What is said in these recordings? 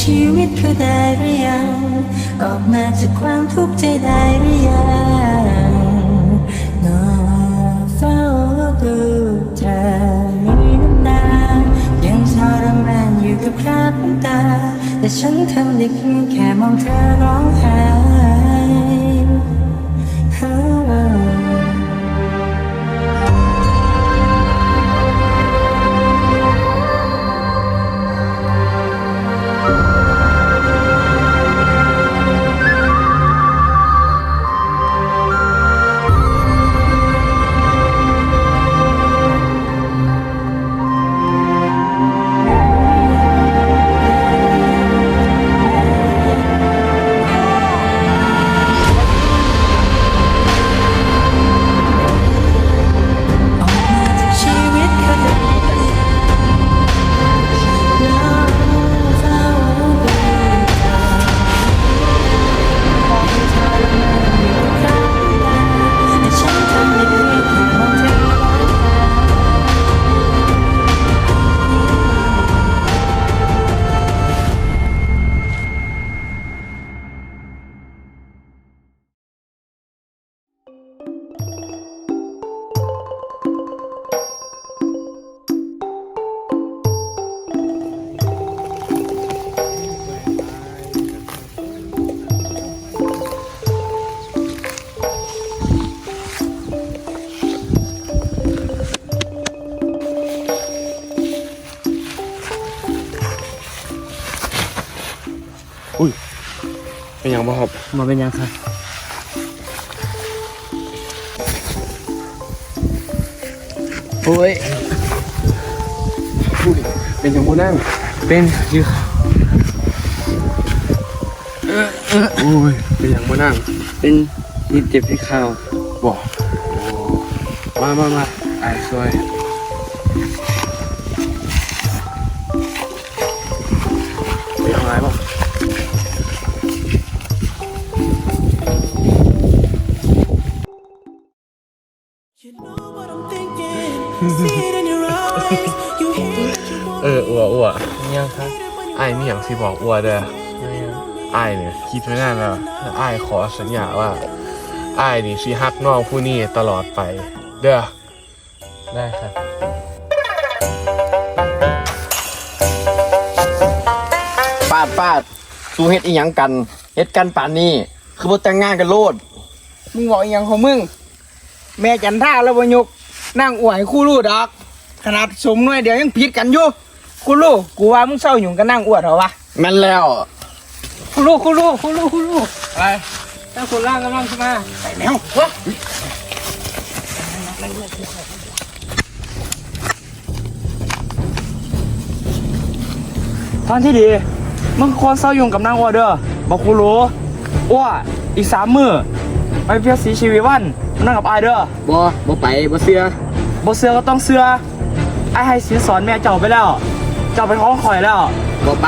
ชีวิตเขาได้หรือยัง ออกมาจากความทุกข์ใจได้หรือยังนอนเฝ้าดูเธอมีน้ำตายังทรมานอยู่กับคราบน้ำตา แต่ฉันทำได้เพียงแค่มองเธอร้องไห้ เป็นยังบ่ครับมาเป็นยังครับโอ้ยอุ้ยเป็นยังบ่นั่งเป็นอยูโอ้ยเป็นยังบ่นั่งเป็นมีเจ็บที่เข่าบอกโอ้มามามาไอ้ายช่วยเป็นอะไรบ่ เอออัวอัวยังครับไอ้ายมีอย่างสิบอกอัวเด้อไม่ยังไอ้ายเนี่ยคิดไว้นานแล้วไอ้ายขอสัญญาว่าไอ้ายนี่สิฮักน้องผู้นี้ตลอดไป เด้อได้ครับปาดปาดสู้เฮ็ดอีหยังกันเฮ็ดกันป่านนี้ คือบ่แต่งงานกันโลด มึงบอกอหย่างของมึง แม่จันท่าแล้วบยก นั่งอวยคู่รูดอก ขนาดสมหน่วยเดียวยังผิดกันอยู่คู่รูกูว่ามึงเศร้าหยุ่งกันนั่งอวดเหรอวะแม่นแล้วคู่รูคู่รูคู่รูคู่รูไปถ้าคุณล่างกำลังขึ้นมาไปแล้ววะทางที่ดี มึงควรเศร้าหยุ่งกับนางอวดเด้อบอกกูรู้อ้วอีกสามมือไปเพียรสีชีวิตวัน นั่งกับอายเด้อบ่บ่ไปบ่เสียบ่เสือก็ต้องเสือไอ้ให้สินสอนแม่เจ้าไปแล้ว เจ้าเป็นของข่อยแล้ว บ่ไป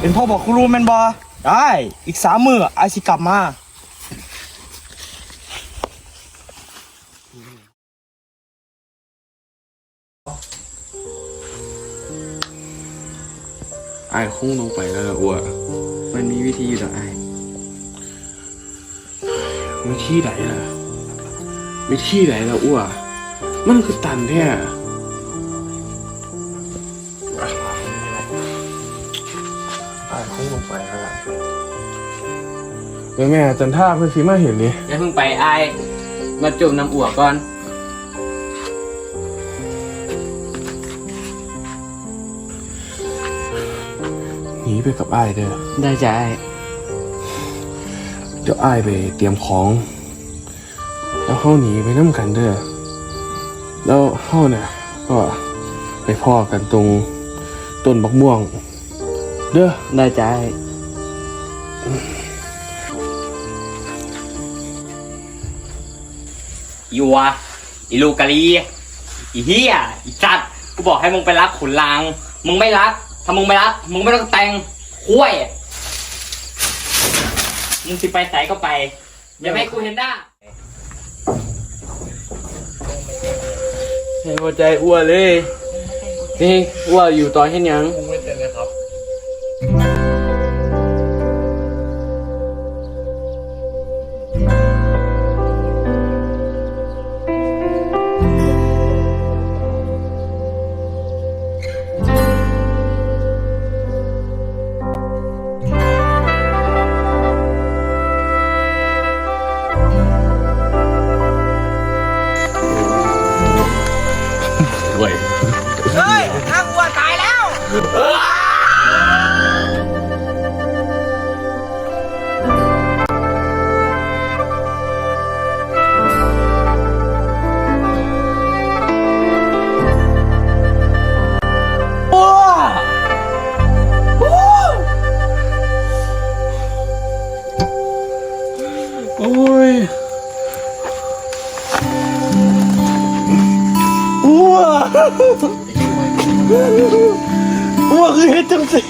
เป็นพ่อบอกครูรู้แม่นบ่ได้ อีกสามมือไอ้สิกลับมา ไอ้ายคงลงไปแล้วล่ะอัวมันมีวิธีอยู่ต่อไอ้ายวิธีไหนล่ะ วิธีไหนล่ะอัวมันคือตันแท้ไอ้ายคงลงไปแล้วล่ะเดี๋ยวแม่จันท่าเพื่อนสิมาเห็นนี่อย่าเพิ่งไปไอ้ายมาจุ่มน้ำอั่วก่อน หนีไปกับไอ้ายเด้อ ได้จ้ะไอ้าย เดี๋ยวไอ้ายไปเตรียมของ แล้วเข้าหนีไปน้ำกันเด้อแล้วเข้าเนี่ยก็ไปพ่อกันตรงต้นบักม่วง เด้อได้จ้ะไอ้ายอีวัวอีลูกกะลีอีเฮียอีจัดกูบอกให้มึงไปรักขุนลาง มึงไม่รัก ถ้ามึงไม่รัก มึงไม่ต้องแต่งคุ้ยมึงสิไปใส่ก็ไปอย่าไม่ให้กูเห็นได้ เห็นหัวใจอ้วนเลย นี่อ้วนอยู่ตอนเห็นยัง เฮ้ยนางอัวตายแล้วโอ้ยว้วาคือเฮ็ดจังสิ